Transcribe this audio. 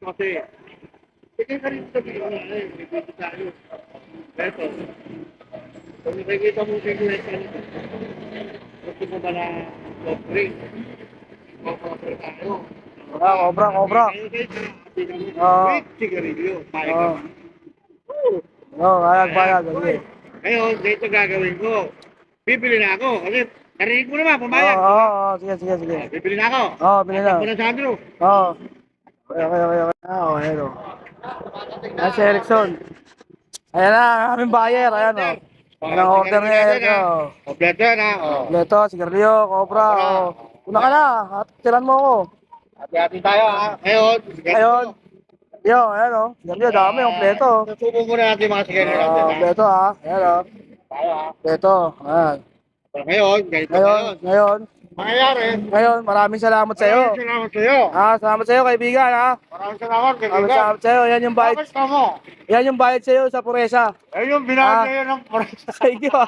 kasi. Sige ka rin sa video na eh. May video tayo. Ito. Kung nakikita mo video na ito, gusto mo ba na soft drink? Mag-offer tayo. Ah, cobra, cobra. Ah. Wait, sigarilyo. Ka. Oo. Oo, bayad. Sige. Ngayon, dito gagawin ko. Bibili na ako. Kasi narinig mo naman, Oo, pumayag. oo, oo. Sige, sige, sige. Bibili na ako. Oo, bili na. Muna sa Andrew. Oo. Okay, okay, okay. okay. Ah, oh, hello. Ayan si Erickson. Ayan na, ang aming buyer. Ayan, o. Ayan ang order ni Eric, o. Kompleto yan ha. Oh. Leto, sigarilyo, cobra, o. Una ka na, at tiran mo ako. Hati-hati tayo ha. Ngayon, Ayun. Yo, ayan, o. Sigarilyo, dami, kompleto. Susubo muna natin mga sigarilyo natin kompleto, ha. Ayan, o. Tayo ha. Kompleto. Ayan. Ngayon, ganito Ngayon, ngayon. Mangyayari. ngayon, maraming salamat sa iyo. Maraming salamat sa iyo. Ah, salamat sa iyo, kaibigan, ha. Maraming salamat, Maraming kaibigan. salamat sa iyo. Yan yung bayad, mo? yan yung bayad sa iyo sa Puresa. Eh, yung binayad Ah. ng Thank you, ha.